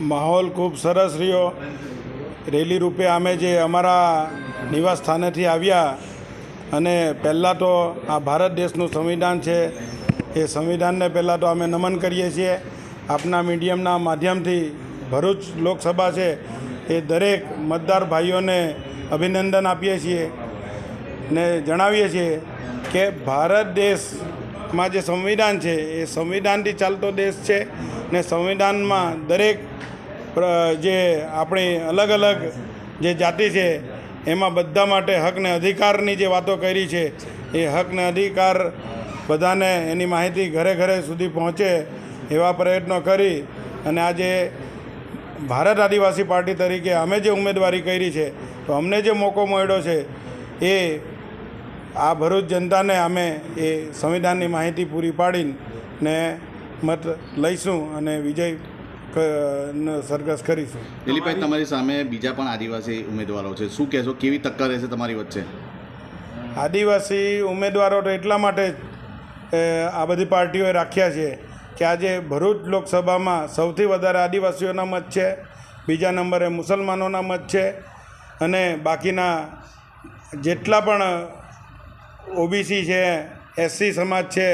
માહોલ ખૂબ સરસ રહ્યો. રેલી રૂપે અમે જે અમારા નિવાસ સ્થાનેથી આવ્યા અને પહેલાં તો આ ભારત દેશનું સંવિધાન છે, એ સંવિધાનને પહેલાં તો અમે નમન કરીએ છીએ. આપના મીડિયમના માધ્યમથી ભરૂચ લોકસભા છે, એ દરેક મતદાર ભાઈઓને અભિનંદન આપીએ છીએ ને જણાવીએ છીએ કે ભારત દેશમાં જે સંવિધાન છે, એ સંવિધાનથી ચાલતો દેશ છે ને સંવિધાનમાં દરેક જે આપણી અલગ અલગ જે જાતિ છે, એમાં બધા માટે હકને અધિકારની જે વાતો કરી છે, એ હકને અધિકાર બધાને એની માહિતી ઘરે ઘરે સુધી પહોંચે એવા પ્રયત્નો કરી અને આજે ભારત આદિવાસી પાર્ટી તરીકે અમે જે ઉમેદવારી કરી છે, તો અમને જે મોકો મળ્યો છે, એ આ ભરૂચ જનતાને અમે એ સંવિધાનની માહિતી પૂરી પાડીને મત લઈશું અને વિજય સરઘસ કરીશું. દિલીપભાઈ તમારી સામે બીજા પણ આદિવાસી ઉમેદવારો છે. શું કહેશો? કેવી ટક્કર રહેશે તમારી વચ્ચે? આદિવાસી ઉમેદવારો તો એટલા માટે આ બધી પાર્ટીઓએ રાખ્યા છે કે આજે ભરૂચ લોકસભામાં સૌથી વધારે આદિવાસીઓના મત છે બીજા નંબરે મુસલમાનોના મત છે અને બાકીના જેટલા પણ ઓબીસી છે એસસી સમાજ છે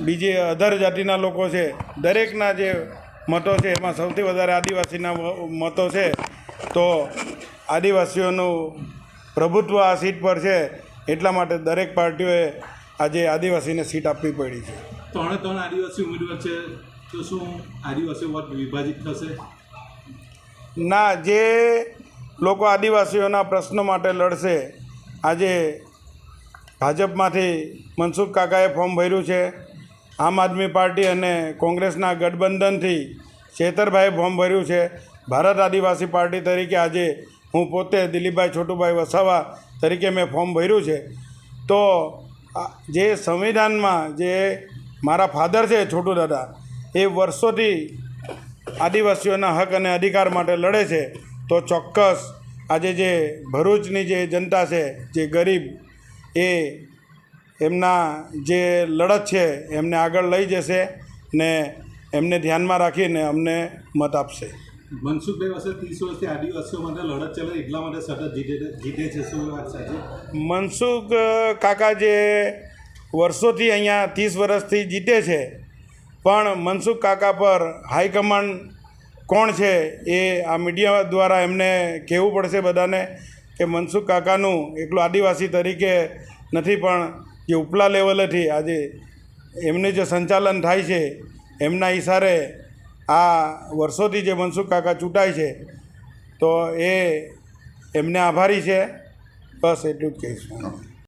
બીજી અધર જાતિના લોકો છે દરેકના જે મતો છે એમાં સૌથી વધારે આદિવાસીના મતો છે તો આદિવાસીઓનું પ્રભુત્વ આ સીટ પર છે એટલા માટે દરેક પાર્ટીઓએ આજે આદિવાસીને સીટ આપવી પડી છે. ત્રણે ત્રણ આદિવાસી ઉમેદવાર છે તો શું આદિવાસી વોટ વિભાજિત થશે? ના જે લોકો આદિવાસીઓના પ્રશ્નો માટે લડશે આજે ભાજપમાંથી મનસુખ કાકાએ ફોર્મ ભર્યું છે. આમ આદમી પાર્ટી અને કોંગ્રેસના ગઠબંધનથી શેતરભાઈએ ફોર્મ ભર્યું છે. ભારત આદિવાસી પાર્ટી તરીકે આજે હું પોતે દિલીપભાઈ છોટુભાઈ વસાવા તરીકે મેં ફોર્મ ભર્યું છે. તો જે સંવિધાનમાં જે મારા ફાધર છે છોટુ દાદા, એ વર્ષોથી આદિવાસીઓના હક અને અધિકાર માટે લડે છે. તો ચોક્કસ આજે જે ભરૂચની જે જનતા છે, જે ગરીબ એ એમના જે લડત છે એમને આગળ લઈ જશે ને એમને ધ્યાનમાં રાખીને અમને મત આપશે. મનસુખભાઈ પાસે ત્રીસ વર્ષથી આદિવાસીઓ માટે લડત ચાલે એટલા માટે સતત જીતે જીતે છે શું વાત સાચી મનસુખ કાકા જે વર્ષોથી અહીંયા ત્રીસ વર્ષથી જીતે છે પણ મનસુખ કાકા પર હાઈકમાન્ડ કોણ છે એ આ મીડિયા દ્વારા એમને કહેવું પડશે બધાને. કે મનસુખ કાકાનું એકલું આદિવાસી તરીકે નથી, પણ જે ઉપલા લેવલેથી આજે એમને જે સંચાલન થાય છે, એમના ઇશારે આ વર્ષોથી જે મનસુખ કાકા ચૂંટાય છે, તો એ એમને આભારી છે. બસ એટલું જ કહીશું.